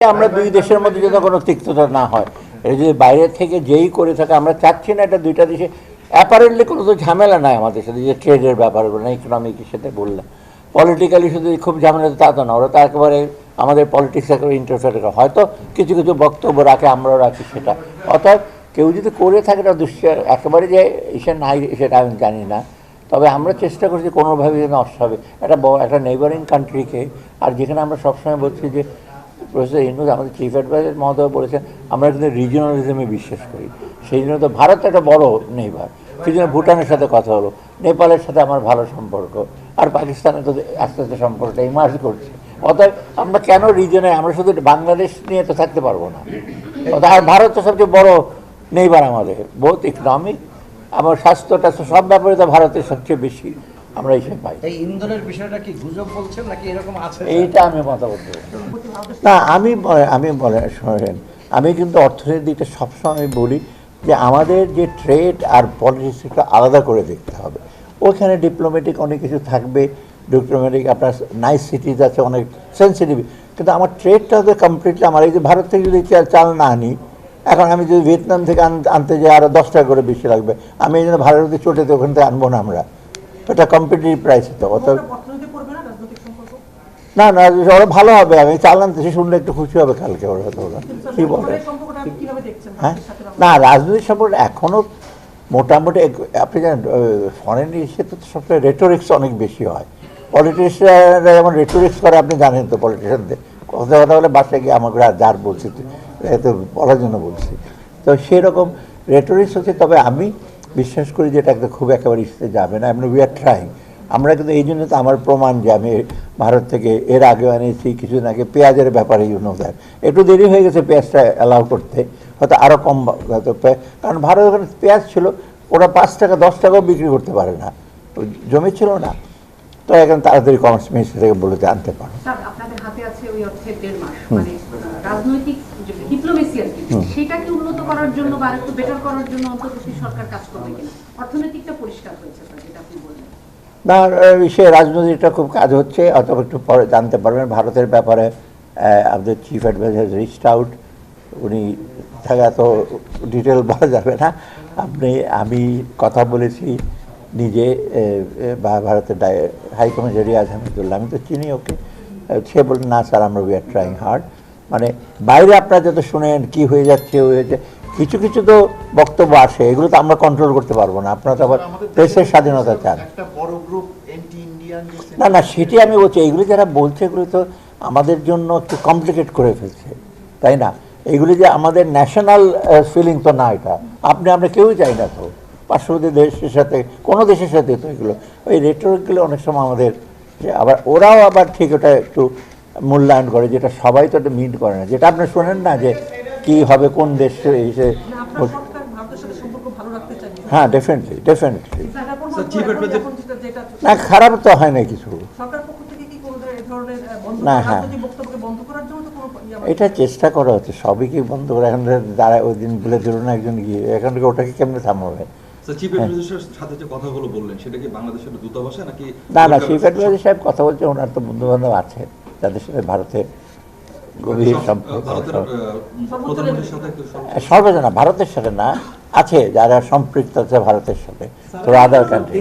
আমরা দুই দেশের মধ্যে যেন কোনো তিক্ততা না হয় এটা যদি বাইরে থেকে যেই করে থাকে, আমরা চাচ্ছি না এটা দুইটা দেশে। অ্যাপারেন্টলি কোনো তো ঝামেলা নাই আমাদের সাথে, যে ট্রেডের ব্যাপারগুলো না ইকোনমিকের সাথে বললাম পলিটিক্যালি শুধু খুব ঝামেলা তা তো না, ওরা তো একেবারে আমাদের পলিটিক্স একেবারে ইন্টারফেয়ার করে হয়তো কিছু কিছু বক্তব্য রাখে, আমরাও রাখি সেটা। অর্থাৎ কেউ যদি করে থাকে, এটা দুশ্চ একেবারে যে এসে নাই সেটা আমি জানি না। তবে আমরা চেষ্টা করছি কোনোভাবে যেন হবে একটা একটা নেইবারিং কান্ট্রিকে আর যেখানে আমরা সবসময় বলছি যে প্রফেসর ইনুজ আমাদের চিফ অ্যাডভাইজার মহোদয় বলেছেন, আমরা কিন্তু রিজিওনালিজমে বিশ্বাস করি। সেই জন্য তো ভারত একটা বড় নেইবার। সেই জন্য ভুটানের সাথে কথা হলো, নেপালের সাথে আমার ভালো সম্পর্ক, আর পাকিস্তানের তো আস্তে আস্তে সম্পর্কটা ইমার্জ করছে। অতএব আমরা কেন রিজনে আমরা শুধু বাংলাদেশ নিয়ে তো থাকতে পারব না। অতএব আর ভারত তো সবচেয়ে বড় নেইবার আমাদের বহুত ইকনমিক আমার স্বাস্থ্যটা সব ব্যাপারে তো ভারতের সবচেয়ে বেশি। আমরা এইসব পাই। এই ইন্ধনের বিষয়টা কি গুজব বলছেন নাকি এরকম আছে? এইটা আমি মতামত দেবো। না আমি আমি বলে শোনেন আমি কিন্তু অর্থনীতির দিকটা সবসময় বলি যে আমাদের যে ট্রেড আর পলিটিক্স একটু আলাদা করে দেখতে হবে। ওখানে ডিপ্লোম্যাটিক অনেক কিছু থাকবে ডিপ্লোম্যাটিক আপনার নাইস সিটিজ আছে অনেক সেন্সিটিভ কিন্তু আমার ট্রেডটা তো কমপ্লিটলি আমার এই যে ভারত থেকে যদি চাল চাল না আনি এখন আমি যদি ভিয়েতনাম থেকে আন- আনতে যাই আরও দশ টাকা করে বেশি লাগবে। আমি এই জন্য ভারতে চটেতে ওখান থেকে আনব না আমরা। ওটা কম্পিটিটিভ প্রাইস তো অত না না ওরা ভালো হবে আমি চাল আনতেছি শুনলে একটু খুশি হবে কালকে ওরা তো ওরা কি বলে? হ্যাঁ? না রাজনৈতিক সম্পর্ক এখনও মোটামুটি আপনি জানেন ফরেন ইসে তো সবসময় রেটোরিক্স অনেক বেশি হয়। পলিটিশিয়ানরা যেমন রেটোরিক্স করে আপনি জানেন তো পলিটিশিয়ানদের কথা কথা বলে বাসায় গিয়ে আমাকে যার বলছি তুই তো বলার জন্য বলছি। তো সেরকম রেটোরিক্স হচ্ছে তবে আমি বিশ্বাস করি যে এটা একটা খুব একেবারে ইস্যুতে যাবে না। এমনি উই আর ট্রাইং আমরা কিন্তু এই জন্য তো আমার প্রমাণ যে আমি ভারত থেকে এর আগে আনিয়েছি কিছুদিন আগে পেঁয়াজের ব্যাপারে ইউ নো দ্যাট একটু দেরি হয়ে গেছে পেঁয়াজটা অ্যালাউ করতে, হয়তো আরও কম কারণ ভারত ওখানে পেঁয়াজ ছিল, ওরা পাঁচ টাকা, দশ টাকাও বিক্রি করতে পারে না। জমি ছিল না। তো এখন তাড়াতাড়ি কমার্স মিনিস্টার থেকে বলে আনতে পারো। হাতে আছে ওই অর্থের দেড় মাস মানে রাজনৈতিক ডিপ্লোমেসি আর কি সেটাকে উন্নত করার জন্য বা একটু বেটার করার জন্য অন্তর্বর্তী সরকার কাজ করবে কিনা? অর্থনৈতিকটা পরিষ্কার হয়েছে যেটা আপনি বললেন। না সে রাজনীতিটা খুব কাজ হচ্ছে অথবা একটু পরে জানতে পারবেন। ভারতের ব্যাপারে আমাদের চিফ অ্যাডভাইজার রিস্ট আউট উনি থাকা তো ডিটেল বলা যাবে না। আপনি আমি কথা বলেছি নিজে এ, ভারতের হাই কমিশনারি আজ আমি তো চিনি ওকে। সে বললেন না স্যার আমরা উই আর ট্রাইং হার্ড মানে বাইরে আপনারা যত শুনেন কি হয়ে যাচ্ছে হয়েছে কিছু কিছু তো বক্তব্য আসে এগুলো তো আমরা কন্ট্রোল করতে পারব না। আপনারা তো আবার দেশের স্বাধীনতা চান। না না সেটি আমি বলছি এগুলি যারা বলছে এগুলো তো আমাদের জন্য একটু কমপ্লিকেট করে ফেলছে তাই না? এগুলি যে আমাদের ন্যাশনাল ফিলিং তো না এটা। আপনি আমরা কেউই চাই না তো। পার্শ্ববর্তী দেশের সাথে কোনো দেশের সাথে তো এগুলো ওই রেটরিকগুলো অনেক সময় আমাদের যে আবার ওরাও আবার ঠিক ওটা একটু মূল্যায়ন করে যেটা সবাই তো এটা মিট করে না। যেটা আপনি শোনেন না যে কি হবে কোন দেশ এসে না আপনার সরকার ভারতের সাথে সম্পর্ক ভালো রাখতে চান হ্যাঁ ডেফিনেটলি ডেফিনেটলি না খারাপ তো হয় না কিছু। না, হ্যাঁ। রাজনৈতিক বক্তব্যকে বন্ধ করার জন্য তো কোনো ইয়ে এটা চেষ্টা করা হচ্ছে সবই কি বন্ধ করে এখন যারা ওই দিন বলে দিল না একজন গিয়ে এখান থেকে ওটাকে কেমনে থামাবে? চিফ অ্যাডমিনিস্ট্রেশনের সাথে যে কথাগুলো বললেন সেটা কি বাংলাদেশের দূতাবাসে নাকি না না চিফ অ্যাডভাইজার সাহেব কথা বলছে ওনার তো বন্ধু বান্ধব আছে যাদের সাথে ভারতের গভীর সম্পর্ক সর্বজনা ভারতের সাথে না আছে যারা সম্পৃক্ত আছে ভারতের সাথে তো আদার কান্ট্রি